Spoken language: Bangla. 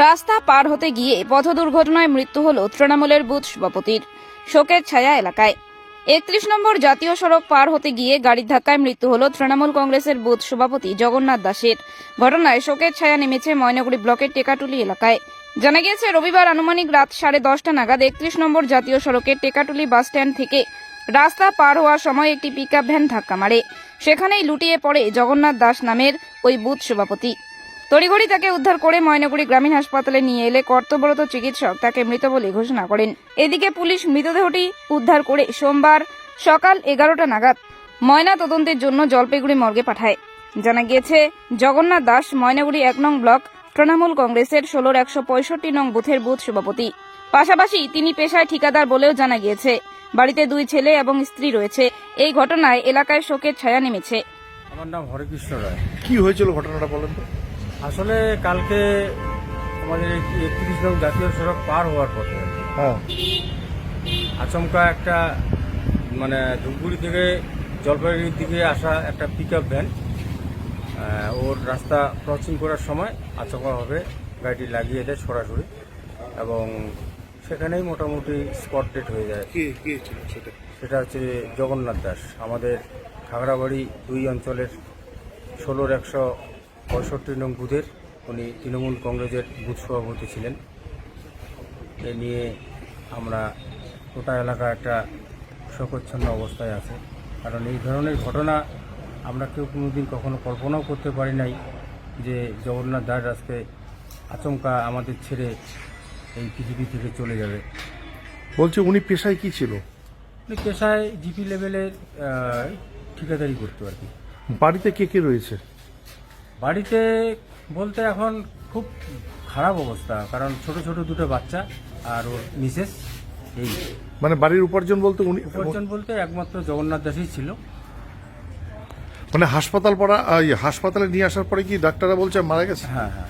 রাস্তা পার হতে গিয়ে পথ দুর্ঘটনায় মৃত্যু হল তৃণমূলের বুথ সভাপতির। শোকের ছায়া এলাকায়। একত্রিশ নম্বর জাতীয় সড়ক পার হতে গিয়ে গাড়ির ধাক্কায় মৃত্যু হল তৃণমূল কংগ্রেসের বুথ সভাপতি জগন্নাথ দাসের। ঘটনায় শোকের ছায়া নেমেছে ময়নাগুড়ি ব্লকের টেকাটুলি এলাকায়। জানা গিয়েছে, রবিবার আনুমানিক রাত সাড়ে দশটা নাগাদ একত্রিশ নম্বর জাতীয় সড়কের টেকাটুলি বাস স্ট্যান্ড থেকে রাস্তা পার হওয়ার সময় একটি পিকআপ ভ্যান ধাক্কা মারে। সেখানেই লুটিয়ে পড়ে জগন্নাথ দাস নামের ওই বুথ সভাপতি। তড়িঘড়ি তাকে উদ্ধার করে ময়নাগুড়ি গ্রামীণ হাসপাতালে নিয়ে এলে কর্তব্যরত চিকিৎসক তাকে মৃত বলে ঘোষণা করেন। এদিকে পুলিশ মৃতদেহটি উদ্ধার করে সোমবার সকাল এগারোটা নাগাদ ময়না তদন্তের জন্য জলপাইগুড়ি মর্গে পাঠায়। জানা গিয়েছে জগন্নাথ দাস ময়নাগুড়ি এক নং ব্লক তৃণমূল কংগ্রেসের ষোলোর একশো পঁয়ষট্টি নং বুথের বুথ সভাপতি। পাশাপাশি তিনি পেশায় ঠিকাদার বলেও জানা গিয়েছে বাড়িতে দুই ছেলে এবং স্ত্রী রয়েছে। এই ঘটনায় এলাকায় শোকের ছায়া নেমেছে। আমার নাম হরেকৃষ্ণ রায়। কি হয়েছিল ঘটনাটা বলেন তো? আসলে কালকে আমাদের একত্রিশ নং জাতীয় সড়ক পার হওয়ার পথে হ্যাঁ। আচমকা একটা মানে ধূপগুড়ি থেকে জলপাইগুড়ির দিকে আসা একটা পিক আপ ভ্যান ওর রাস্তা ক্রসিং করার সময় আচমকাভাবে গাড়িটি লাগিয়ে দেয় সরাসরি এবং সেখানেই মোটামুটি স্পট ডেট হয়ে যায়। কে কে ছিল সেটা? সেটা হচ্ছে জগন্নাথ দাস। আমাদের খাগড়াবাড়ি দুই অঞ্চলের ষোলোর একশো পঁয়ষট্টি নং বুথের উনি তৃণমূল কংগ্রেসের বুথ সভাপতি ছিলেন। এ নিয়ে আমরা গোটা এলাকা একটা শোকচ্ছন্ন অবস্থায় আছে। কারণ এই ধরনের ঘটনা আমরা কেউ কোনোদিন কখনো কল্পনাও করতে পারি নাই যে জগন্নাথ দাস আজকে আচমকা আমাদের ছেড়ে এই পৃথিবী থেকে চলে যাবে। বলছে উনি পেশায় কি ছিল? উনি পেশায় জিপি লেভেলের ঠিকাদারি করতো আর কি। বাড়িতে কে কে রয়েছে? বাড়িতে বলতে এখন খুব খারাপ অবস্থা কারণ ছোট ছোট দুটো বাচ্চা আর ওর মিসেস এই। মানে বাড়ির উপার্জন বলতে উনি উপার্জন বলতে একমাত্র জগন্নাথ দাসই ছিল। মানে হাসপাতাল পড়া হাসপাতালে নিয়ে আসার পরে কি ডাক্তাররা বলছে মারা গেছে? হ্যাঁ হ্যাঁ।